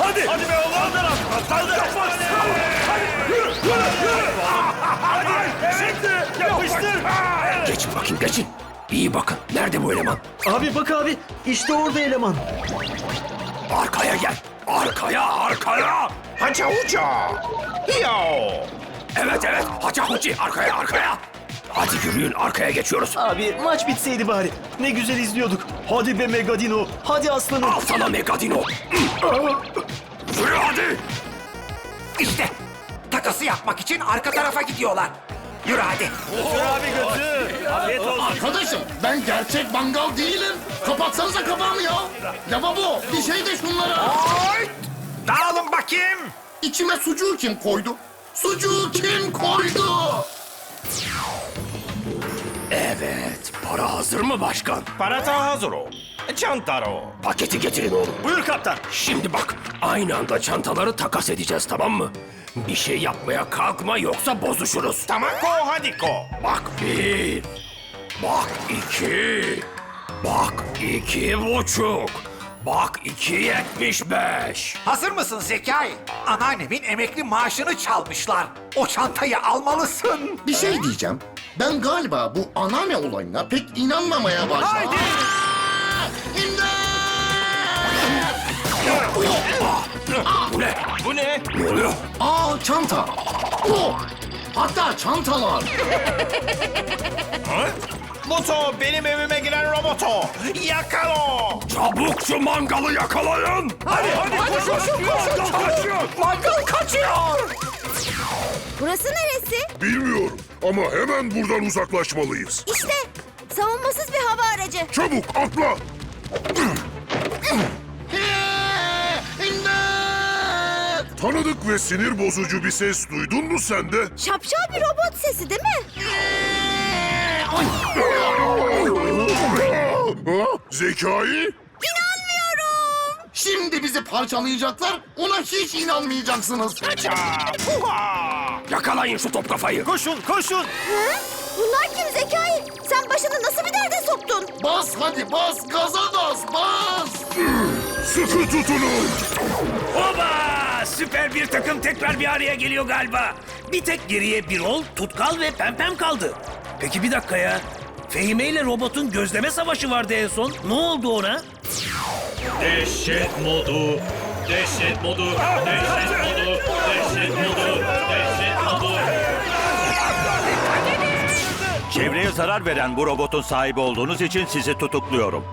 Hadi. Hadi be oğlum. Kaldır abi. Kaldır. Hadi. Yürü. Yürü. Yürü. Hadi. Şimdi. Yapıştır. Geçin bakayım geçin. İyi bakın. Nerede bu eleman? Abi bak abi işte orada eleman. Arkaya gel. Arkaya arkaya. Haça uça. Yo. Evet evet. Haça huçi arkaya arkaya. Hadi yürüyün arkaya geçiyoruz. Abi maç bitseydi bari. Ne güzel izliyorduk. Hadi be Megadino. Hadi aslanım. Al sana Megadino. Yürü hadi. İşte takası yapmak için arka tarafa gidiyorlar. Yürü hadi. Götür abi götür. Afiyet olsun. Arkadaşım ben gerçek mangal değilim. Kapatsanıza kapağımı ya. Lavabo bir şey de şunlara. Oy! Dağılın bakayım. İçime sucuğu kim koydu? Sucuğu kim koydu? Evet. Para hazır mı başkan? Parata hazır o. Çantaro. Paketi getirin oğlum. Buyur kaptan. Şimdi bak aynı anda çantaları takas edeceğiz tamam mı? Bir şey yapmaya kalkma yoksa bozuşuruz. Tamam ko hadi ko. Bak bir. Bak iki. Bak iki buçuk. Bak iki yetmiş beş. Hazır mısın Zekai? Anneannemin emekli maaşını çalmışlar. O çantayı almalısın. Bir şey diyeceğim. Ben galiba bu anneanne olayına pek inanmamaya başladım. Haydi. Bu ne? Bu ne? Ne oluyor? Aa çanta. O. Hatta çantalar. Ha? Moto benim evime giren roboto. Yakalo. Çabuk şu mangalı yakalayın. Hadi hadi koşun koşun koşun. Kaçıyor. Mangal kaçıyor. Burası neresi? Bilmiyorum ama hemen buradan uzaklaşmalıyız. İşte savunmasız bir hava aracı. Çabuk atla. Tanıdık ve sinir bozucu bir ses duydun mu sen de? Şapşal bir robot sesi değil mi? Ha? Zekai? Şimdi bizi parçalayacaklar. Ona hiç inanmayacaksınız. Huha. Yakalayın şu top kafayı. Koşun koşun. Hı? Bunlar kim Zekai? Sen başını nasıl bir derde soktun? Bas hadi bas gaza bas bas. Sıkı tutunun. Oba! Süper bir takım tekrar bir araya geliyor galiba. Bir tek geriye Birol, Tutkal ve Pempem kaldı. Peki bir dakika ya. Fehime ile robotun gözleme savaşı vardı en son. Ne oldu ona? Dehşet modu, dehşet modu, dehşet modu, dehşet modu, dehşet modu. Çevreye zarar veren bu robotun sahibi olduğunuz için sizi tutukluyorum.